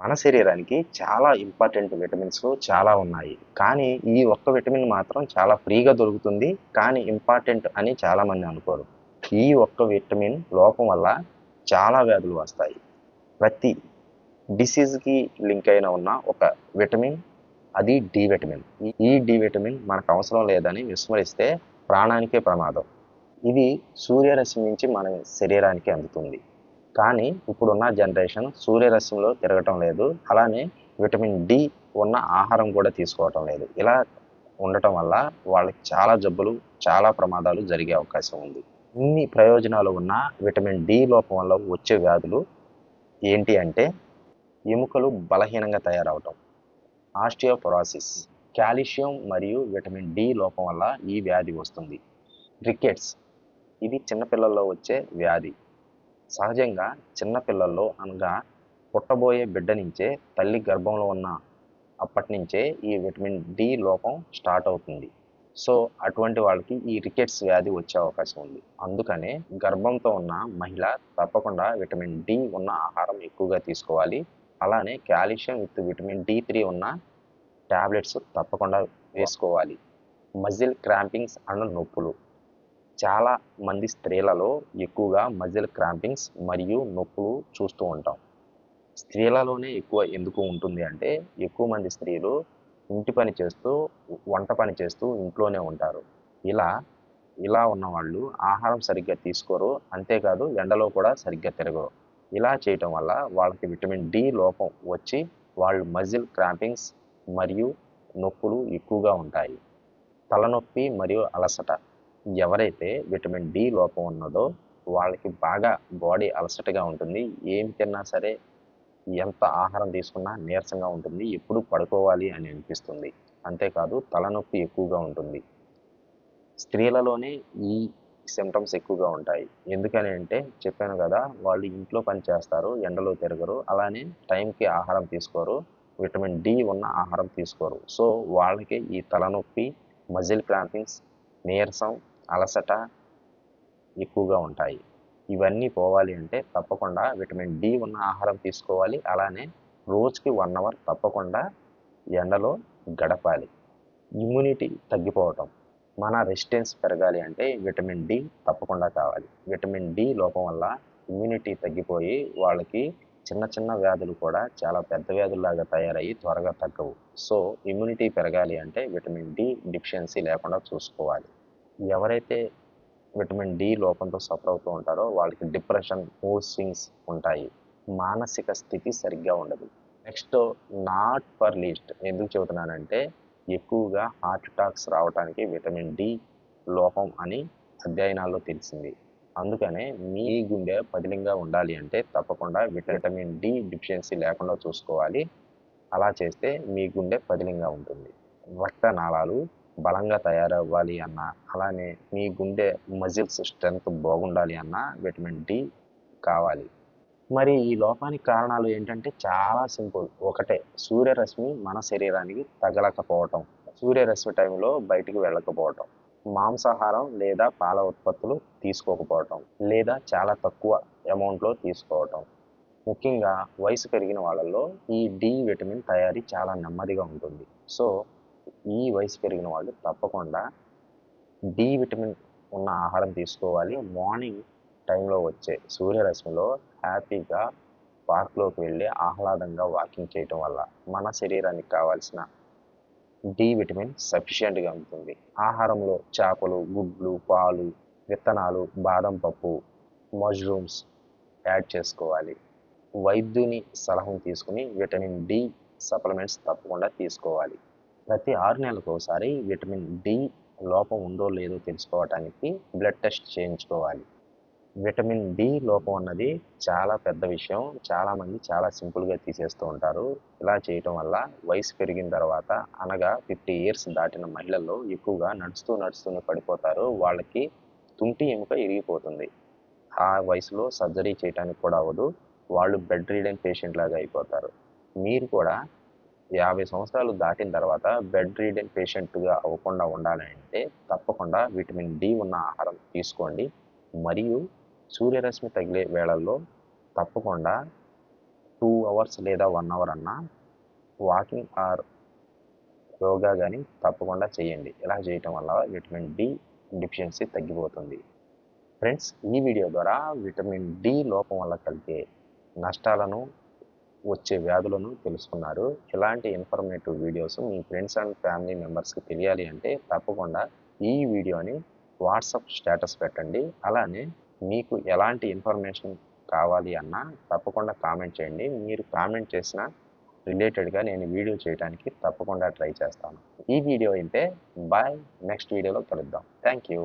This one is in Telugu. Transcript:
మన శరీరానికి చాలా ఇంపార్టెంట్ విటమిన్స్ చాలా ఉన్నాయి. కానీ ఈ ఒక్క విటమిన్ మాత్రం చాలా ఫ్రీగా దొరుకుతుంది. కానీ ఇంపార్టెంట్ అని చాలామంది అనుకోరు. ఈ ఒక్క విటమిన్ లోపం వల్ల చాలా వ్యాధులు వస్తాయి. ప్రతి డిసీజ్కి లింక్ అయిన ఉన్న ఒక విటమిన్ అది డి విటమిన్. ఈ- ఈ డి విటమిన్ మనకు అవసరం లేదని విస్మరిస్తే ప్రాణానికే ప్రమాదం. ఇది సూర్యరశ్మి నుంచి మన శరీరానికి అందుతుంది. కానీ ఇప్పుడున్న జనరేషన్ సూర్యరశ్మిలో తిరగటం లేదు. అలానే విటమిన్ డి ఉన్న ఆహారం కూడా తీసుకోవటం లేదు. ఇలా ఉండటం వల్ల వాళ్ళకి చాలా జబ్బులు చాలా ప్రమాదాలు జరిగే అవకాశం ఉంది. ఇన్ని ప్రయోజనాలు ఉన్న విటమిన్ డి లోపం వల్ల వచ్చే వ్యాధులు ఏంటి అంటే ఎముకలు బలహీనంగా తయారవటం ఆస్టియోపొరాసిస్ కాల్షియం మరియు విటమిన్ డి లోపం వల్ల ఈ వ్యాధి వస్తుంది. రికెట్స్ ఇది చిన్నపిల్లల్లో వచ్చే వ్యాధి. సహజంగా చిన్నపిల్లల్లో అనగా పుట్టబోయే బిడ్డ నుంచే తల్లి గర్భంలో ఉన్న అప్పటి నుంచే ఈ విటమిన్ డి లోపం స్టార్ట్ అవుతుంది. సో అటువంటి వాళ్ళకి ఈ రికెట్స్ వ్యాధి వచ్చే అవకాశం ఉంది. అందుకనే గర్భంతో ఉన్న మహిళ తప్పకుండా విటమిన్ డి ఉన్న ఆహారం ఎక్కువగా తీసుకోవాలి. అలానే calcium with vitamin D three ఉన్న టాబ్లెట్స్ తప్పకుండా వేసుకోవాలి. మజిల్ క్రాంపింగ్స్ అండ్ నొప్పులు. చాలా మంది స్త్రీలలో ఎక్కువగా మజిల్ క్రాంపింగ్స్ మరియు నొప్పులు చూస్తూ ఉంటాం. స్త్రీలలోనే ఎక్కువ ఎందుకు ఉంటుంది అంటే ఎక్కువ మంది స్త్రీలు ఇంటి పని చేస్తూ వంట పని చేస్తూ ఇంట్లోనే ఉంటారు. ఇలా ఇలా ఉన్న వాళ్ళు ఆహారం సరిగ్గా తీసుకోరు అంతేకాదు ఎండలో కూడా సరిగ్గా తిరగరు. ఇలా చేయటం వల్ల వాళ్ళకి విటమిన్ డి లోపం వచ్చి వాళ్ళు మజిల్ క్రాంపింగ్స్ మరియు నొప్పులు ఎక్కువగా ఉంటాయి. తలనొప్పి మరియు అలసట ఎవరైతే విటమిన్ డి లోపం ఉన్నదో వాళ్ళకి బాగా బాడీ అలసటగా ఉంటుంది. ఏం తిన్నా సరే ఎంత ఆహారం తీసుకున్నా నీరసంగా ఉంటుంది. ఎప్పుడు పడుకోవాలి అని అనిపిస్తుంది. అంతేకాదు తలనొప్పి ఎక్కువగా ఉంటుంది. స్త్రీలలోనే ఈ సిమ్టమ్స్ ఎక్కువగా ఉంటాయి. ఎందుకని అంటే చెప్పాను కదా వాళ్ళు ఇంట్లో పని చేస్తారు ఎండలో తిరగరు. అలానే టైంకి ఆహారం తీసుకోరు. విటమిన్ డి ఉన్న ఆహారం తీసుకోరు. సో వాళ్ళకి ఈ తలనొప్పి మజిల్ క్రాంపింగ్స్ నీరసం అలసట ఎక్కువగా ఉంటాయి. ఇవన్నీ పోవాలి అంటే తప్పకుండా విటమిన్ డి ఉన్న ఆహారం తీసుకోవాలి. అలానే రోజుకి వన్ అవర్ తప్పకుండా ఎండలో గడపాలి. ఇమ్యూనిటీ తగ్గిపోవటం. మన రెసిస్టెన్స్ పెరగాలి అంటే విటమిన్ డి తప్పకుండా కావాలి. విటమిన్ డి లోపం వల్ల ఇమ్యూనిటీ తగ్గిపోయి వాళ్ళకి చిన్న చిన్న వ్యాధులు కూడా చాలా పెద్ద వ్యాధుల్లాగా తయారయ్యి త్వరగా తగ్గవు. సో ఇమ్యూనిటీ పెరగాలి అంటే విటమిన్ డి డిఫిషియన్సీ లేకుండా చూసుకోవాలి. ఎవరైతే విటమిన్ డి లోపంతో సఫర్ అవుతూ ఉంటారో వాళ్ళకి డిప్రెషన్ మూడ్ స్వింగ్స్ ఉంటాయి. మానసిక స్థితి సరిగ్గా ఉండదు. నెక్స్ట్ నాట్ ఫర్ లీస్ట్ ఎందుకు చెబుతున్నానంటే ఎక్కువగా హార్ట్ అటాక్స్ రావడానికి విటమిన్ డి లోపం అని అధ్యయనాల్లో తెలిసింది. అందుకనే మీ గుండె పదిలంగా ఉండాలి అంటే తప్పకుండా విటమిన్ డి డిఫిషియన్సీ లేకుండా చూసుకోవాలి. అలా చేస్తే మీ గుండె పదిలంగా ఉంటుంది. రక్తనాళాలు బలంగా తయారవ్వాలి అన్న అలానే మీ గుండె మజిల్స్ స్ట్రెంగ్త్ బాగుండాలి అన్న విటమిన్ డి కావాలి. మరి ఈ లోపానికి కారణాలు ఏంటంటే చాలా సింపుల్ ఒకటే సూర్యరశ్మి మన శరీరానికి తగలకపోవటం సూర్యరశ్మి టైంలో బయటికి వెళ్ళకపోవటం మాంసాహారం లేదా పాల ఉత్పత్తులు తీసుకోకపోవటం లేదా చాలా తక్కువ అమౌంట్లో తీసుకోవటం. ముఖ్యంగా వయసు పెరిగిన వాళ్ళల్లో ఈ డి విటమిన్ తయారీ చాలా నెమ్మదిగా ఉంటుంది. సో ఈ వయసు పెరిగిన వాళ్ళు తప్పకుండా డి విటమిన్ ఉన్న ఆహారం తీసుకోవాలి. మార్నింగ్ టైంలో వచ్చే సూర్యరశ్మిలో హ్యాపీగా పార్క్లోకి వెళ్ళి ఆహ్లాదంగా వాకింగ్ చేయటం వల్ల మన శరీరానికి కావాల్సిన డి విటమిన్ సఫిషియెంట్గా ఉంటుంది. ఆహారంలో చేపలు గుడ్లు పాలు విత్తనాలు బాదం పప్పు మష్రూమ్స్ యాడ్ చేసుకోవాలి. వైద్యుని సలహం తీసుకుని విటమిన్ డి సప్లిమెంట్స్ తప్పకుండా తీసుకోవాలి. ప్రతి ఆరు నెలలకు ఒకసారి విటమిన్ డి లోపం ఉందో లేదో తెలుసుకోవటానికి బ్లడ్ టెస్ట్ చేయించుకోవాలి. విటమిన్ డి లోపం అన్నది చాలా పెద్ద విషయం. చాలామంది చాలా సింపుల్గా తీసేస్తూ ఉంటారు. ఇలా చేయటం వల్ల వయసు పెరిగిన తర్వాత అనగా ఫిఫ్టీ ఇయర్స్ దాటిన మహిళల్లో ఎక్కువగా నడుస్తూ నడుస్తూనే పడిపోతారు. వాళ్ళకి తుంటి ఎముక ఇరిగిపోతుంది. ఆ వయసులో సర్జరీ చేయడానికి కూడా అవ్వదు. వాళ్ళు బెడ్ రీడెన్ పేషెంట్ లాగా అయిపోతారు. మీరు కూడా యాభై సంవత్సరాలు దాటిన తర్వాత బెడ్ రీడెన్ పేషెంట్గా అవ్వకుండా ఉండాలంటే తప్పకుండా విటమిన్ డి ఉన్న ఆహారం తీసుకోండి. మరియు సూర్యరశ్మి తగిలే వేళల్లో తప్పకుండా టూ అవర్స్ లేదా వన్ అవర్ అన్నా వాకింగ్ ఆర్ యోగా కానీ తప్పకుండా చేయండి. ఇలా చేయటం వల్ల విటమిన్ డి డిఫిషియన్సీ తగ్గిపోతుంది. ఫ్రెండ్స్ ఈ వీడియో ద్వారా విటమిన్ డి లోపం వల్ల కలిగే నష్టాలను వచ్చే వ్యాధులను తెలుసుకున్నారు. ఇలాంటి ఇన్ఫర్మేటివ్ వీడియోస్ మీ ఫ్రెండ్స్ అండ్ ఫ్యామిలీ మెంబర్స్కి తెలియాలి అంటే తప్పకుండా ఈ వీడియోని వాట్సాప్ స్టేటస్ పెట్టండి. అలానే మీకు ఎలాంటి ఇన్ఫర్మేషన్ కావాలి అన్నా తప్పకుండా కామెంట్ చేయండి. మీరు కామెంట్ చేసిన రిలేటెడ్గా నేను వీడియో చేయడానికి తప్పకుండా ట్రై చేస్తాను. ఈ వీడియో అయితే బాయ్ నెక్స్ట్ వీడియోలో కలుద్దాం. Thank you